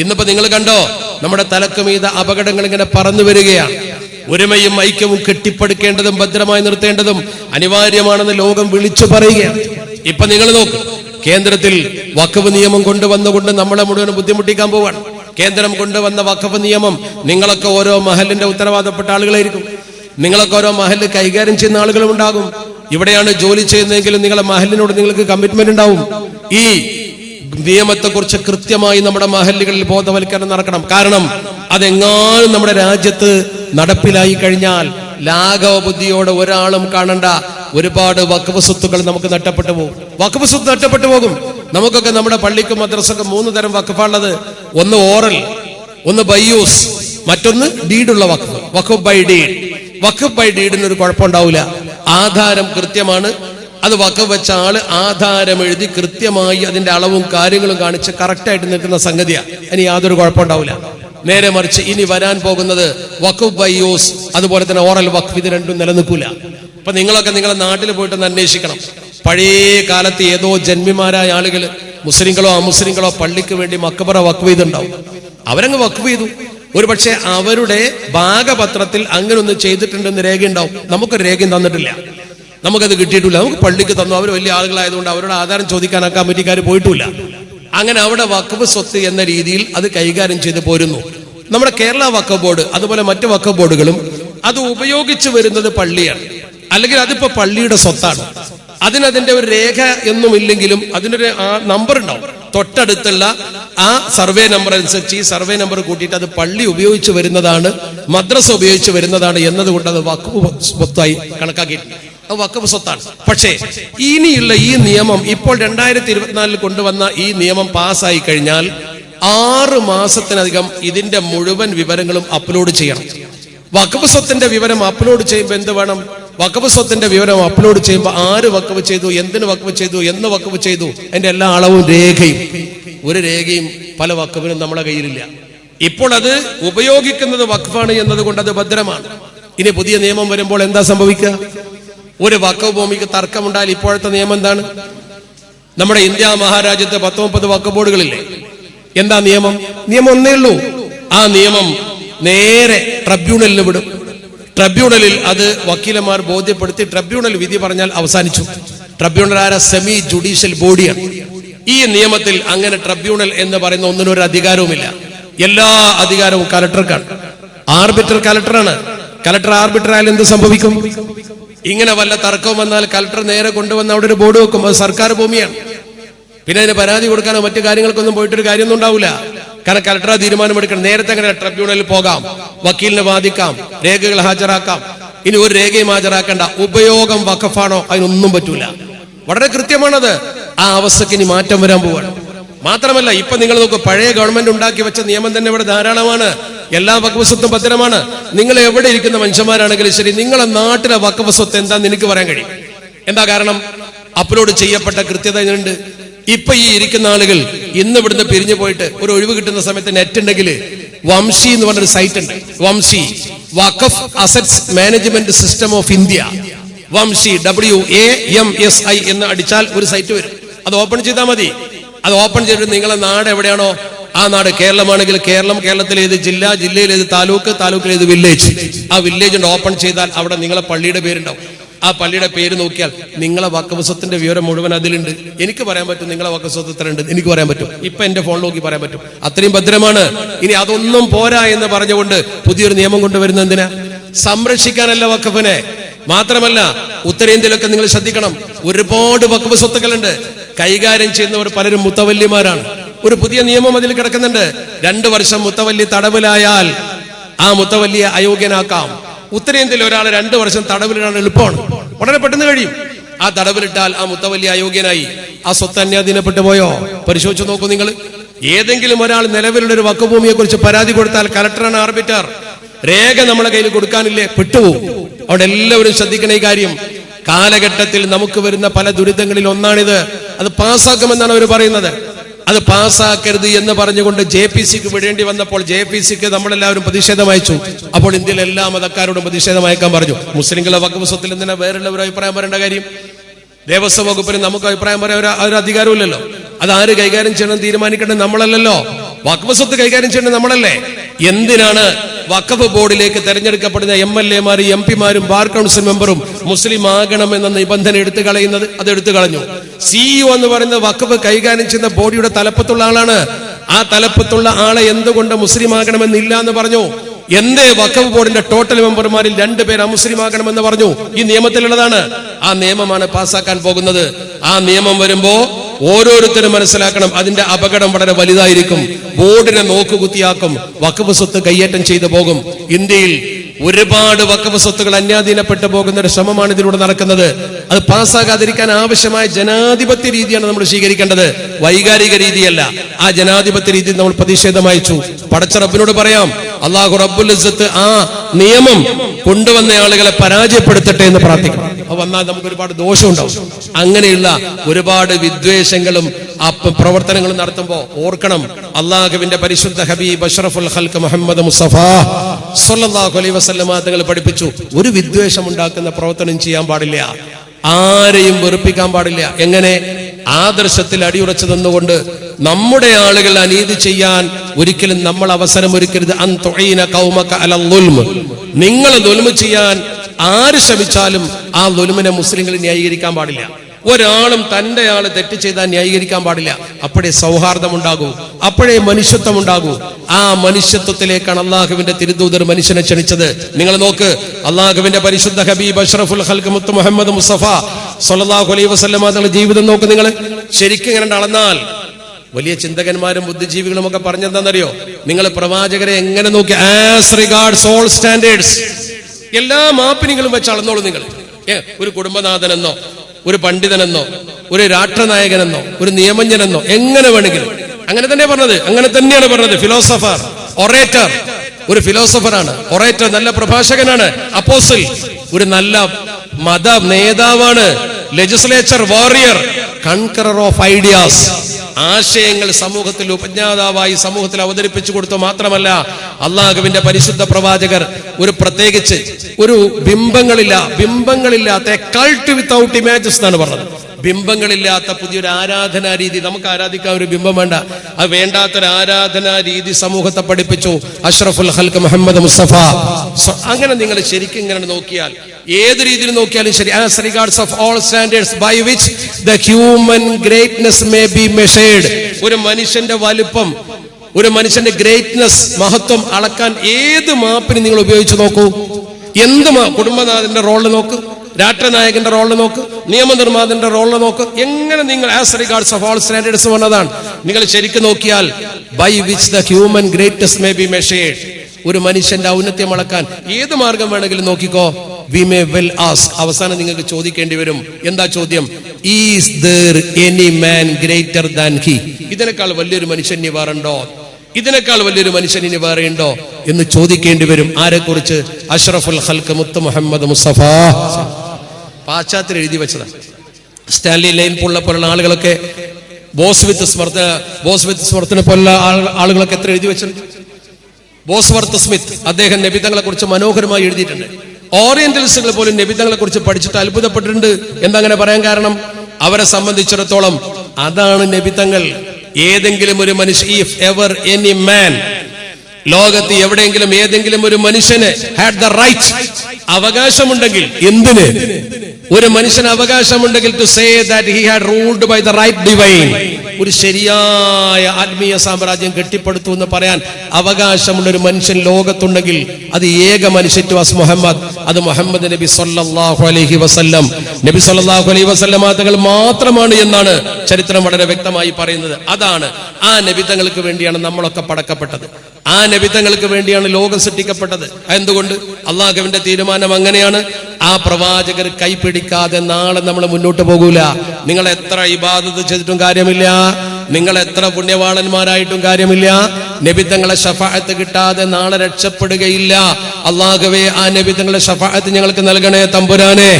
ഇന്നിപ്പോ നിങ്ങൾ കണ്ടോ നമ്മുടെ തലക്ക് മീത അപകടങ്ങൾ ഇങ്ങനെ പറന്നു വരികയാണ്. ഒരുമയും ഐക്യവും കെട്ടിപ്പടുക്കേണ്ടതും ഭദ്രമായി നിർത്തേണ്ടതും അനിവാര്യമാണെന്ന് ലോകം വിളിച്ചു പറയുകയാണ്. ഇപ്പൊ നിങ്ങൾ നോക്ക് കേന്ദ്രത്തിൽ വഖഫ് നിയമം കൊണ്ടുവന്നുകൊണ്ട് നമ്മളെ മുഴുവൻ ബുദ്ധിമുട്ടിക്കാൻ പോവാണ്. കേന്ദ്രം കൊണ്ടുവന്ന വഖഫ് നിയമം നിങ്ങളൊക്കെ ഓരോ മഹലിന്റെ ഉത്തരവാദപ്പെട്ട ആളുകളായിരിക്കും. നിങ്ങളൊക്കെ ഓരോ മഹൽ കൈകാര്യം ചെയ്യുന്ന ആളുകളും ഉണ്ടാകും. ഇവിടെയാണ് ജോലി ചെയ്യുന്നതെങ്കിലും നിങ്ങളെ മഹലിനോട് നിങ്ങൾക്ക് കമ്മിറ്റ്മെന്റ് ഉണ്ടാവും. ഈ നിയമത്തെക്കുറിച്ച് കൃത്യമായി നമ്മുടെ മഹല്ലുകളിൽ ബോധവൽക്കരണം നടക്കണം. കാരണം അതെങ്ങാനും നമ്മുടെ രാജ്യത്ത് നടപ്പിലായി കഴിഞ്ഞാൽ ലാഘവ ബുദ്ധിയോടെ ഒരാളും കാണണ്ട. ഒരുപാട് വക്കവ് സ്വത്തുക്കൾ നമുക്ക് നഷ്ടപ്പെട്ടു പോകും. വക്കവ് സ്വത്ത് നഷ്ടപ്പെട്ടു പോകും. നമുക്കൊക്കെ നമ്മുടെ പള്ളിക്കും മദ്രസക്കും മൂന്ന് തരം വക്കഫാണുള്ളത് ഒന്ന് ഓറൽ ഒന്ന് ബയ്യൂസ് മറ്റൊന്ന് ഡീഡുള്ള വഖഫ്. വഖഫ് ബൈ ഡീഡ്. വഖഫ് ബൈ ഡീഡിന് ഒരു കുഴപ്പമുണ്ടാവില്ല ആധാരം കൃത്യമാണ്. അത് വഖഫ് വെച്ച ആൾ ആധാരം എഴുതി കൃത്യമായി അതിന്റെ അളവും കാര്യങ്ങളും കാണിച്ച് കറക്റ്റായിട്ട് നിൽക്കുന്ന സംഗതിയാണ് ഇനി യാതൊരു കുഴപ്പമുണ്ടാവില്ല. നേരെ മറിച്ച് ഇനി വരാൻ പോകുന്നത് വഖഫ് ബൈയോസ് അതുപോലെ തന്നെ ഓറൽ വഖഫ് ഇത് രണ്ടും നിലനിൽക്കൂല. അപ്പൊ നിങ്ങളൊക്കെ നിങ്ങളുടെ നാട്ടിൽ പോയിട്ടൊന്ന് അന്വേഷിക്കണം. പഴയ കാലത്ത് ഏതോ ജന്മിമാരായ ആളുകൾ മുസ്ലിങ്ങളോ അമുസ്ലിങ്ങളോ പള്ളിക്ക് വേണ്ടി മക്കബറ വഖഫ് ചെയ്തുണ്ടാവും അവരങ്ങ് വഖഫ് ചെയ്തു. ഒരു പക്ഷേ അവരുടെ ഭാഗപത്രത്തിൽ അങ്ങനെ ഒന്ന് ചെയ്തിട്ടുണ്ടെന്ന് രേഖയുണ്ടാവും. നമുക്കൊരു രേഖയും തന്നിട്ടില്ല. നമുക്കത് കിട്ടിയിട്ടില്ല. നമുക്ക് പള്ളിക്ക് തന്നു. അവർ വലിയ ആളുകളായതുകൊണ്ട് അവരുടെ ആധാരം ചോദിക്കാൻ ആ കമ്മിറ്റിക്കാർ പോയിട്ടില്ല. അങ്ങനെ അവിടെ വഖഫ് സ്വത്ത് എന്ന രീതിയിൽ അത് കൈകാര്യം ചെയ്ത് പോരുന്നു. നമ്മുടെ കേരള വഖഫ് ബോർഡ് അതുപോലെ മറ്റ് വഖഫ് ബോർഡുകളും അത് ഉപയോഗിച്ചു വരുന്നത് പള്ളിയാണ്. അല്ലെങ്കിൽ അതിപ്പോ പള്ളിയുടെ സ്വത്താണ്. അതിനതിന്റെ ഒരു രേഖ എന്നും ഇല്ലെങ്കിലും അതിനൊരു നമ്പർ ഉണ്ടാവും. തൊട്ടടുത്തുള്ള ആ സർവേ നമ്പർ അനുസരിച്ച് ഈ സർവേ നമ്പർ കൂട്ടിയിട്ട് അത് പള്ളി ഉപയോഗിച്ച് വരുന്നതാണ് മദ്രസ ഉപയോഗിച്ച് വരുന്നതാണ് എന്നതുകൊണ്ട് അത് വഖഫ് സ്വത്തായി കണക്കാക്കിയിട്ടുണ്ട്. വക്കഫ് സ്വത്താണ്. പക്ഷേ ഇനിയുള്ള ഈ നിയമം ഇപ്പോൾ രണ്ടായിരത്തി ഇരുപത്തിനാലിൽ കൊണ്ടുവന്ന ഈ നിയമം പാസ്സായി കഴിഞ്ഞാൽ ആറ് മാസത്തിനധികം ഇതിന്റെ മുഴുവൻ വിവരങ്ങളും അപ്ലോഡ് ചെയ്യണം. വക്കഫ് സ്വത്തിന്റെ വിവരം അപ്ലോഡ് ചെയ്യുമ്പോൾ എന്ത് വേണം? വക്കഫ് സ്വത്തിന്റെ വിവരം അപ്ലോഡ് ചെയ്യുമ്പോൾ ആര് വക്കവ് ചെയ്തു? എന്തിന് വക്കവ് ചെയ്തു? എന്ന് വക്കവ് ചെയ്തു. അതിന്റെ എല്ലാ അളവും രേഖയും. ഒരു രേഖയും പല വക്കവിനും നമ്മുടെ കയ്യിലില്ല. ഇപ്പോൾ അത് ഉപയോഗിക്കുന്നത് വഖഫാണ് എന്നതുകൊണ്ട് അത് ഭദ്രമാണ്. ഇനി പുതിയ നിയമം വരുമ്പോൾ എന്താ സംഭവിക്കുക? ഒരു വക്കഭൂമിക്ക് തർക്കമുണ്ടായാൽ ഇപ്പോഴത്തെ നിയമം എന്താണ്? നമ്മുടെ ഇന്ത്യ മഹാരാജ്യത്തെ പത്ത് മുപ്പത് വക്കഫ് ബോർഡുകളില്ലേ? എന്താ നിയമം? നിയമം ഒന്നേ ഉള്ളൂ. ആ നിയമം നേരെ ട്രിബ്യൂണലിൽ വിടും. ട്രിബ്യൂണലിൽ അത് വക്കീലന്മാർ ബോധ്യപ്പെടുത്തി ട്രിബ്യൂണൽ വിധി പറഞ്ഞാൽ അവസാനിച്ചു. ട്രിബ്യൂണൽ ആര? സെമി ജുഡീഷ്യൽ ബോഡിയാണ്. ഈ നിയമത്തിൽ അങ്ങനെ ട്രിബ്യൂണൽ എന്ന് പറയുന്ന ഒന്നിനൊരു അധികാരവുമില്ല. എല്ലാ അധികാരവും കലക്ടർക്കാണ്. ആർബിറ്റർ കലക്ടറാണ്. കലക്ടർ ആർബിറ്റർ ആയാലും എന്ത് സംഭവിക്കും? ഇങ്ങനെ വല്ല തർക്കവും വന്നാൽ കലക്ടർ നേരെ കൊണ്ടുവന്ന് അവിടെ ഒരു ബോർഡ് വെക്കും. അത് സർക്കാർ ഭൂമിയാണ്. പിന്നെ അതിന് പരാതി കൊടുക്കാനോ മറ്റു കാര്യങ്ങൾക്കൊന്നും പോയിട്ടൊരു കാര്യമൊന്നും ഉണ്ടാവില്ല. കാരണം കലക്ടർ തീരുമാനമെടുക്കണം. നേരത്തെ അങ്ങനെ ട്രിബ്യൂണലിൽ പോകാം. വക്കീലിനെ വാദിക്കാം. രേഖകൾ ഹാജരാക്കാം. ഇനി ഒരു രേഖയും ഹാജരാക്കേണ്ട. ഉപയോഗം വഖഫാണോ? അതിനൊന്നും പറ്റൂല. വളരെ കൃത്യമാണത്. ആ അവസ്ഥക്ക് ഇനി മാറ്റം വരാൻ പോവാണ്. മാത്രമല്ല ഇപ്പൊ നിങ്ങൾ നോക്കൂ പഴയ ഗവൺമെന്റ് ഉണ്ടാക്കി വെച്ച നിയമം തന്നെ ഇവിടെ ധാരാളമാണ്. എല്ലാ വക്കഫ് സ്വത്തും ഭദ്രമാണ്. നിങ്ങൾ എവിടെ ഇരിക്കുന്ന മനുഷ്യന്മാരാണെങ്കിലും ശരി നിങ്ങളെ നാട്ടിലെ വക്കഫ് സ്വത്ത് നിനക്ക് പറയാൻ കഴിയും. എന്താ കാരണം? അപ്ലോഡ് ചെയ്യപ്പെട്ട കൃത്യത ഇതിനുണ്ട് ഇപ്പൊ ഈ ഇരിക്കുന്ന ആളുകൾ ഇന്ന് ഇവിടുന്ന് പിരിഞ്ഞു പോയിട്ട് ഒരു ഒഴിവ് കിട്ടുന്ന സമയത്ത് നെറ്റ് ഉണ്ടെങ്കിൽ വംശി എന്ന് പറഞ്ഞൊരു സൈറ്റ് ഉണ്ട്. Vamshi Waqf assets management system of India Vamshi W A M S I എന്ന് അടിച്ചാൽ ഒരു സൈറ്റ് വരും. അത് ഓപ്പൺ ചെയ്താൽ മതി. അത് ഓപ്പൺ ചെയ്തിട്ട് നിങ്ങളെ നാട് എവിടെയാണോ? ആ നാട് കേരളമാണെങ്കിൽ കേരളം കേരളത്തിലെ ഏത് ജില്ല ജില്ലയിൽ ഏത് താലൂക്ക് താലൂക്കിലെ ഏത് വില്ലേജ് ആ വില്ലേജ് ഓപ്പൺ ചെയ്താൽ അവിടെ നിങ്ങളെ പള്ളിയുടെ പേരുണ്ടാവും. ആ പള്ളിയുടെ പേര് നോക്കിയാൽ നിങ്ങളെ വക്കവസ്വത്തിന്റെ വിവരം മുഴുവൻ അതിലുണ്ട്. എനിക്ക് പറയാൻ പറ്റും നിങ്ങളെ വക്കവസത്ത് ഇത്ര ഉണ്ട് എനിക്ക് പറയാൻ പറ്റും. ഇപ്പൊ എന്റെ ഫോൺ നോക്കി പറയാൻ പറ്റും. അത്രയും ഭദ്രമാണ്. ഇനി അതൊന്നും പോരാ എന്ന് പറഞ്ഞുകൊണ്ട് പുതിയൊരു നിയമം കൊണ്ടുവരുന്ന എന്തിനാ? സംരക്ഷിക്കാനല്ല വക്കഫിനെ മാത്രമല്ല ഉത്തരേന്ത്യയിലൊക്കെ നിങ്ങൾ ശ്രദ്ധിക്കണം. ഒരുപാട് വക്കഫ് സ്വത്തുക്കളുണ്ട്. കൈകാര്യം ചെയ്യുന്നവർ പലരും മുത്തവല്ലിമാരാണ്. ഒരു പുതിയ നിയമം അതിൽ കിടക്കുന്നുണ്ട്. രണ്ടു വർഷം മുത്തവല്ലി തടവിലായാൽ ആ മുത്തവല്ലിയെ അയോഗ്യനാക്കാം. ഉത്തരേന്ത്യയിൽ ഒരാൾ രണ്ടു വർഷം തടവിലിടാൻ എളുപ്പമാണ്. വളരെ പെട്ടെന്ന് കഴിയും. ആ തടവിലിട്ടാൽ ആ മുത്തവല്ലി അയോഗ്യനായി. ആ സ്വത്ത് അന്യാധീനപ്പെട്ടു പോയോ? പരിശോധിച്ചു നോക്കൂ നിങ്ങൾ. ഏതെങ്കിലും ഒരാൾ നിലവിലുള്ള ഒരു വക്കഭൂമിയെ കുറിച്ച് പരാതി കൊടുത്താൽ കലക്ടറാണ് ആർബിറ്റർ. രേഖ നമ്മളെ കയ്യിൽ കൊടുക്കാനില്ലേ? പെട്ടുപോകും അവിടെ എല്ലാവരും ശ്രദ്ധിക്കണ ഈ കാര്യം. കാലഘട്ടത്തിൽ നമുക്ക് വരുന്ന പല ദുരിതങ്ങളിൽ ഒന്നാണിത്. അത് പാസ്സാക്കുമെന്നാണ് അവർ പറയുന്നത്. അത് പാസ്സാക്കരുത് എന്ന് പറഞ്ഞുകൊണ്ട് ജെ പി സിക്ക് വിടേണ്ടി വന്നപ്പോൾ ജെ പി സിക്ക് നമ്മളെല്ലാവരും പ്രതിഷേധം അയച്ചു. അപ്പോൾ ഇന്ത്യയിലെ എല്ലാ മതക്കാരോടും പ്രതിഷേധം അയക്കാൻ പറഞ്ഞു. മുസ്ലിങ്ങളെ വകുപ്പ് തന്നെ വേറുള്ള അഭിപ്രായം പറയേണ്ട കാര്യം? ദേവസ്വം വകുപ്പിന് നമുക്ക് അഭിപ്രായം പറയാൻ ഒരു അധികാരമില്ലല്ലോ അത് ആര് കൈകാര്യം ചെയ്യണം തീരുമാനിക്കേണ്ടത് നമ്മളല്ലല്ലോ. വഖഫ് സ്വത്ത് കൈകാര്യം ചെയ്യേണ്ടത് നമ്മളല്ലേ? എന്തിനാണ് വഖഫ് ബോർഡിലേക്ക് തെരഞ്ഞെടുക്കപ്പെടുന്ന എം എൽ എമാരും എം പിമാരും ബാർ കൗൺസിൽ മെമ്പറും മുസ്ലിം ആകണം എന്ന നിബന്ധന എടുത്തു കളയുന്നത് അത് എടുത്തു കളഞ്ഞു. സിഇഒ എന്ന് പറയുന്ന വഖഫ് കൈകാര്യം ചെയ്യുന്ന ബോഡിയുടെ തലപ്പത്തുള്ള ആളാണ്. ആ തലപ്പത്തുള്ള ആളെ എന്തുകൊണ്ട് മുസ്ലിം ആകണമെന്നില്ല എന്ന് പറഞ്ഞു? എന്തേ വഖഫ് ബോർഡിന്റെ ടോട്ടൽ മെമ്പർമാരിൽ രണ്ടുപേർ അമുസ്ലിം ആകണമെന്ന് പറഞ്ഞു. ഈ നിയമത്തിലുള്ളതാണ്. ആ നിയമമാണ് പാസ്സാക്കാൻ പോകുന്നത്. ആ നിയമം വരുമ്പോ ഓരോരുത്തരും മനസ്സിലാക്കണം അതിന്റെ അപകടം വളരെ വലുതായിരിക്കും. ബോർഡിനെ നോക്കുകുത്തിയാക്കും വഖഫ് സ്വത്ത് കയ്യേറ്റം ചെയ്തു പോകും. ഇന്ത്യയിൽ ഒരുപാട് വഖഫ് സ്വത്തുകൾ അന്യാധീനപ്പെട്ടു പോകുന്ന ഒരു ശ്രമമാണ് ഇതിലൂടെ നടക്കുന്നത്. അത് പാസ്സാകാതിരിക്കാൻ ആവശ്യമായ ജനാധിപത്യ രീതിയാണ് നമ്മൾ സ്വീകരിക്കേണ്ടത്. വൈകാരിക രീതിയല്ല. ആ ജനാധിപത്യ രീതി നമ്മൾ പ്രതിഷേധം അയച്ചു പടച്ച റബ്ബിനോട് പറയാം അള്ളാഹു റബ്ബുൽ ഇസ്സത്ത് ആ നിയമം കൊണ്ടുവന്ന ആളുകളെ പരാജയപ്പെടുത്തട്ടെ എന്ന് പ്രാർത്ഥിക്കണം അത് വന്നാൽ നമുക്ക് ഒരുപാട് ദോഷം ദോഷമുണ്ടാവും. അങ്ങനെയുള്ള ഒരുപാട് വിദ്വേഷങ്ങളും പ്രവർത്തനങ്ങളും നടത്തുമ്പോൾ ഓർക്കണം അള്ളാഹുവിന്റെ പരിശുദ്ധ ഹബീബ് അഷ്റഫുൽ ഹൽക്ക് മുഹമ്മദ് അലൈഹി വസല്ലമ തങ്ങൾ പഠിപ്പിച്ചു. ഒരു വിദ്വേഷം ഉണ്ടാക്കുന്ന പ്രവർത്തനം ചെയ്യാൻ പാടില്ല. ആരെയും വെറുപ്പിക്കാൻ പാടില്ല. എങ്ങനെ? ആദർശത്തിൽ അടിയുറച്ചു നിന്നുകൊണ്ട് നമ്മുടെ ആളുകൾ അനീതി ചെയ്യാൻ ഒരിക്കലും നമ്മൾ അവസരം ഒരുക്കരുത്. അൻ തൊഴീന അല ളുൽമ്. നിങ്ങൾ ദുൽമ ചെയ്യാൻ ആര് ശ്രമിച്ചാലും ആ ദുൽമിനെ മുസ്ലിങ്ങൾ ന്യായീകരിക്കാൻ പാടില്ല. ഒരാളും തന്റെ ആൾ തെറ്റ് ചെയ്താൽ ന്യായീകരിക്കാൻ പാടില്ല. അപ്പോഴേ സൗഹാർദ്ദം ഉണ്ടാകൂ അപ്പോഴേ മനുഷ്യത്വം ഉണ്ടാകൂ ആ മനുഷ്യത്വത്തിലേക്കാണ് അള്ളാഹുവിന്റെ തിരുദൂതർ മനുഷ്യനെ ക്ഷണിച്ചത്. നിങ്ങൾ നോക്ക് അള്ളാഹുവിന്റെ പരിശുദ്ധ ഹബീബ് അഷ്റഫുൽ ഹൽക്ക് മുത്ത് മുഹമ്മദ് മുസ്തഫ സൊല്ലാഹു അലൈ വസല്ലമ തങ്ങളുടെ ജീവിതം നോക്ക് നിങ്ങൾ. ശരിക്കും ഇങ്ങനെ അളന്നാൽ വലിയ ചിന്തകന്മാരും ബുദ്ധിജീവികളും ഒക്കെ പറഞ്ഞെന്താണെന്നറിയോ? നിങ്ങൾ പ്രവാചകരെ എങ്ങനെ നോക്കി? ആസ് റിഗാർഡ്സ് ഓൾ സ്റ്റാൻഡേർഡ്സ് എല്ലാ മാപ്പിനികളും വെച്ച് അളന്നോളൂ നിങ്ങൾ. ഒരു കുടുംബനാഥനെന്നോ ഒരു പണ്ഡിതനെന്നോ ഒരു രാഷ്ട്രനായകനെന്നോ ഒരു നിയമജ്ഞനെന്നോ എങ്ങനെ വേണമെങ്കിലും. അങ്ങനെ തന്നെ പറഞ്ഞത് അങ്ങനെ തന്നെയാണ് പറഞ്ഞത്. ഫിലോസഫർ ഒറേറ്റർ ഒരു ഫിലോസഫറാണ് ഒറേറ്റർ നല്ല പ്രഭാഷകനാണ്. അപ്പോസിൽ ഒരു നല്ല മത നേതാവാണ്. Legislature warrior conqueror of ideas ആശയങ്ങൾ സമൂഹത്തിൽ ഉപജ്ഞാതാവായി സമൂഹത്തിൽ അവതരിപ്പിച്ചു കൊടുത്തു മാത്രമല്ല അള്ളാഹുവിന്റെ പരിശുദ്ധ പ്രവാചകർ ഒരു പ്രത്യേകിച്ച് ഒരു ബിംബങ്ങളില്ല ബിംബങ്ങളില്ലാത്ത കൾട്ട് വിത്തൗട്ട് ഇമേജസ് എന്നാണ് പറഞ്ഞത്. ബിംബങ്ങളില്ലാത്ത പുതിയൊരു ആരാധനാ രീതി. നമുക്ക് ആരാധിക്കാൻ ഒരു ബിംബം വേണ്ട. അത് വേണ്ടാത്തൊരു ആരാധനാ രീതി സമൂഹത്തെ പഠിപ്പിച്ചു. അഷ്റഫുൽ ഹൽക്ക് മുഹമ്മദ് മുസ്തഫ. അങ്ങനെ നിങ്ങൾ ശരിക്കും ഇങ്ങനെ നോക്കിയാൽ ഏത് രീതിയിൽ നോക്കിയാലും ശരി. As regards of all standards by which the human greatness may be measured ഒരു മനുഷ്യന്റെ വലുപ്പം ഒരു മനുഷ്യന്റെ ഗ്രേറ്റ്നെസ് മഹത്വം അളക്കാൻ ഏത് മാപ്പിന് നിങ്ങൾ ഉപയോഗിച്ച് നോക്കൂ? എന്ത് കുടുംബനാഥന്റെ റോൾ നോക്ക് രാഷ്ട്രനായകന്റെ റോൾ നോക്ക് നിയമനിർമ്മാതാവിന്റെ റോൾ നോക്ക്. എങ്ങനെ നിങ്ങൾ as regards of all standards വന്നതാണ്. നിങ്ങൾ ശരിക്കും നോക്കിയാൽ by which the human greatest may be measured ഒരു മനുഷ്യന്റെ ഔന്നത്യം അളക്കാൻ ഏത് മാർഗം വേണമെങ്കിലും നോക്കിക്കോ. വി മേ വെൽ ആസ്ക് അവസാനം നിങ്ങൾക്ക് ചോദിക്കേണ്ടി വരും. എന്താ ചോദ്യം? Is there any man greater than he ഇതിനേക്കാൾ വലിയൊരു മനുഷ്യൻ ഇനി വേറുണ്ടോ ഇതിനേക്കാൾ വലിയൊരു മനുഷ്യൻ ഇനി വേറെ ഉണ്ടോ? എന്ന് ചോദിക്കേണ്ടി വരും. ആരെക്കുറിച്ച്? അഷ്റഫുൽ ഹൽക്ക് മുത്ത് മുഹമ്മദ് മുസ്തഫ. പാശ്ചാത്യർ എഴുതി വെച്ചതാണ്. സ്റ്റാൻലി ലൈൻ പോലുള്ള പോലുള്ള ആളുകളൊക്കെ ബോസ് വിത്ത് സ്മർത്ത ബോസ് വിത്ത് സ്മർത്തിനെ പോലുള്ള ആളുകളൊക്കെ എത്ര എഴുതി വെച്ചിട്ടുണ്ട്? ബോസ്വർത്ത് സ്മിത്ത് അദ്ദേഹം നബിതങ്ങളെ കുറിച്ച് മനോഹരമായി എഴുതിയിട്ടുണ്ട്. ഓറിയന്റലിസ്റ്റുകൾ പോലും നബിതങ്ങളെ കുറിച്ച് പഠിച്ചിട്ട് അത്ഭുതപ്പെട്ടിട്ടുണ്ട് എന്താ അങ്ങനെ പറയാൻ കാരണം അവരെ സംബന്ധിച്ചിടത്തോളം അതാണ് നബിതങ്ങൾ. ഏതെങ്കിലും ഒരു മനുഷ്യ ഇഫ് എവർ എനി മാൻ ലോകത്ത് എവിടെയെങ്കിലും ഏതെങ്കിലും ഒരു മനുഷ്യന് ഹാഡ് ദ റൈറ്റ് അവകാശമുണ്ടെങ്കിൽ എന്തിന്? ഒരു മനുഷ്യന് അവകാശമുണ്ടെങ്കിൽ to say that he had ruled by the right divine ഒരു ശരിയായ ആത്മീയ സാമ്രാജ്യം കെട്ടിപ്പടുത്തു എന്ന് പറയാൻ അവകാശമുള്ള ഒരു മനുഷ്യൻ ലോകത്തുണ്ടെങ്കിൽ അത് ഏക അസ് മുഹമ്മദ്. അത് മുഹമ്മദ് നബി സല്ലല്ലാഹു അലൈഹി വസല്ലം. നബി സല്ലല്ലാഹു അലൈഹി വസല്ലം തങ്ങൾ മാത്രമാണ് എന്നാണ് ചരിത്രം വളരെ വ്യക്തമായി പറയുന്നത്. അതാണ് ആ നബിതങ്ങൾക്ക് വേണ്ടിയാണ് നമ്മളൊക്കെ പടക്കപ്പെട്ടത്. ആ നബിതങ്ങൾക്ക് വേണ്ടിയാണ് ലോകം സൃഷ്ടിക്കപ്പെട്ടത്. എന്തുകൊണ്ട്? അള്ളാഹുവിന്റെ തീരുമാനം അങ്ങനെയാണ്. ആ പ്രവാചകർ കൈപിടിക്കാതെ നാളെ നമ്മൾ മുന്നോട്ട് പോകൂല. നിങ്ങൾ എത്ര ഇബാദത്ത് ചെയ്തിട്ടും കാര്യമില്ല. നിങ്ങൾ എത്ര പുണ്യവാളന്മാരായിട്ടും കാര്യമില്ല. നബിത്തങ്ങളെ ഷഫായത്ത് കിട്ടാതെ നാളെ രക്ഷപ്പെടുകയില്ല. അള്ളാഹുവേ ആ നബിത്തങ്ങളെ ഷഫായത്ത് ഞങ്ങൾക്ക് നൽകണേ തമ്പുരാനെ.